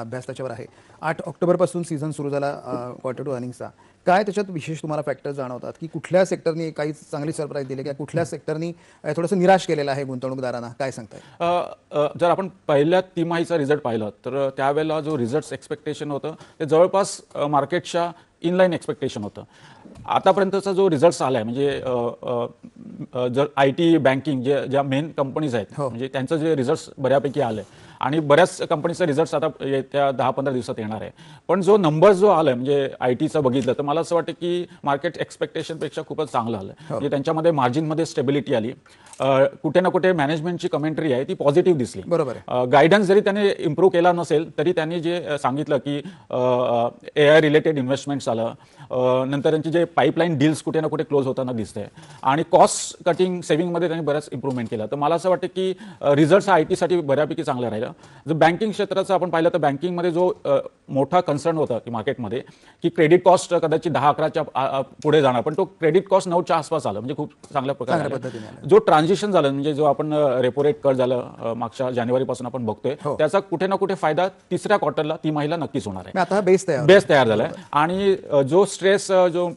अभ्यास त्याच्यावर आहे. आठ ऑक्टोबरपासून सीझन सुरू झाला क्वार्टर टू अर्निंगचा काय त्याच्यात विशेष तुम्हाला फॅक्टर जाणवतात? की कुठल्या सेक्टरनी काही चांगली सरप्राईज दिली किंवा कुठल्या सेक्टरनी थोडंसं निराश केलेलं आहे गुंतवणूकदारांना? काय सांगताय? जर आपण पहिल्या तिमाहीचा रिझल्ट पाहिलं तर त्यावेळेला जो रिझल्ट एक्सपेक्टेशन होतं ते जवळपास मार्केटच्या इनलाईन एक्सपेक्टेशन होतं. आतापर्यंतचा जो रिझल्ट आला आहे म्हणजे जर आय टी बँकिंग जे ज्या मेन कंपनीज आहेत म्हणजे त्यांचं जे रिझल्ट बऱ्यापैकी आलं आहे आणि बऱ्याच कंपनीचा रिझल्ट आता येत्या दहा पंधरा दिवसात येणार आहे. पण जो नंबर जो आला म्हणजे आय टीचा बघितलं तर मला असं वाटतं की मार्केट एक्सपेक्टेशनपेक्षा खूपच चांगलं आलं म्हणजे त्यांच्यामध्ये मार्जिनमध्ये स्टेबिलिटी आली. कुठे ना कुठे मॅनेजमेंटची कमेंट्री आहे ती पॉझिटिव्ह दिसली. बरोबर गायडन्स जरी त्याने इम्प्रूव्ह केला नसेल तरी त्यांनी जे सांगितलं की ए आय रिलेटेड इन्व्हेस्टमेंट्स आलं. नंतर त्यांची जे पाईपलाईन डील्स कुठे ना कुठे क्लोज होताना दिसतंय. आणि कॉस्ट कटिंग सेव्हिंगमध्ये त्यांनी बऱ्याच इम्प्रूव्हमेंट केलं. तर मला असं वाटतं की रिझल्ट हा आय टीसाठी बऱ्यापैकी चांगला राहिला जर बँकिंग क्षेत्राचं आपण पाहिलं तर बँकिंगमध्ये जो मोठा कन्सर्न होता की मार्केटमध्ये की क्रेडिट कॉस्ट कदाचित दहा अकराच्या पुढे जाणार. पण तो क्रेडिट कॉस्ट नऊच्या आसपास आलं. म्हणजे खूप चांगल्या प्रकारे जो ट्रान्झिशन झालं म्हणजे जो आपण रेपो रेट कट झालं मागच्या जानेवारीपासून आपण बघतोय हो. त्याचा कुठे ना कुठे फायदा तिसऱ्या क्वार्टरला ती महिला नक्कीच होणार आहे. आता बेस तयार बेस तयार झालाय आणि जो स्ट्रेस जो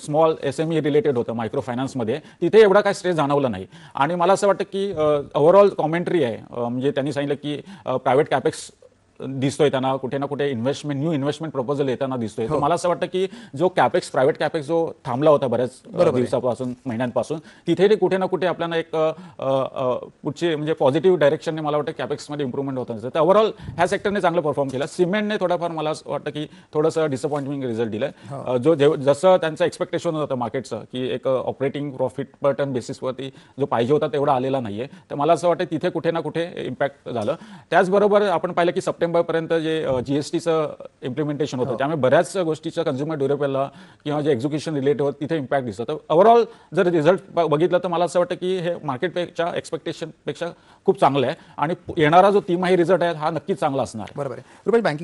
small S M E related होतं मायक्रो फायनान्समध्ये तिथे एवढा काय स्ट्रेस जाणवला नाही. आणि मला असं वाटतं की ओव्हरऑल कॉमेंट्री आहे. म्हणजे त्यांनी सांगितलं की प्रायव्हेट कॅपेक्स दिसतोय त्यांना कुठे ना कुठे इन्व्हेस्टमेंट न्यू इन्व्हेस्टमेंट प्रपोजल येताना दिसतोय. तर मला असं वाटतं की जो कॅपेक्स प्रायव्हेट कॅपेक्स जो थांबला होता बऱ्याच दिवसापासून महिन्यांपासून तिथे ते कुठे ना कुठे आपल्याला एक पुढचे म्हणजे पॉझिटिव्ह डायरेक्शनने मला वाटतं कॅपेक्समध्ये इम्प्रूव्हमेंट होतं. तर ओव्हरऑल ह्या सेक्टरने चांगलं परफॉर्म केलं. सिमेंटने थोडाफार मला असं वाटतं की थोडंसं डिसअपॉइंटिंग रिझल्ट दिलाय. अ, जो जसं त्यांचं एक्सपेक्टेशन होतं मार्केटचं की एक ऑपरेटिंग प्रॉफिट पर टन बेसिसवरती जो पाहिजे होता तेवढा आलेला नाहीये. तर मला असं वाटतं तिथे कुठे ना कुठे इम्पॅक्ट झालं. त्याचबरोबर आपण पाहिलं की सप्टेंबरपर्यंत जे जीएसटीचं इम्प्लिमेंटेशन होतं त्यामुळे बऱ्याच गोष्टीचं कन्झ्युमर ड्युरेबलला किंवा जे एक्झिक्युशन रिलेटेड होतं तिथे इम्पॅक्ट दिसतं. तर ओव्हरऑल जर रिझल्ट बघितलं तर मला असं वाटतं की हे मार्केटपेक्षा एक्सपेक्टेशनपेक्षा खूप चांगलं आहे. आणि येणारा जो तिमाही रिझल्ट आहे हा नक्कीच चांगला असणार आहे. बरोबर आहे. रुपेश बँकिंग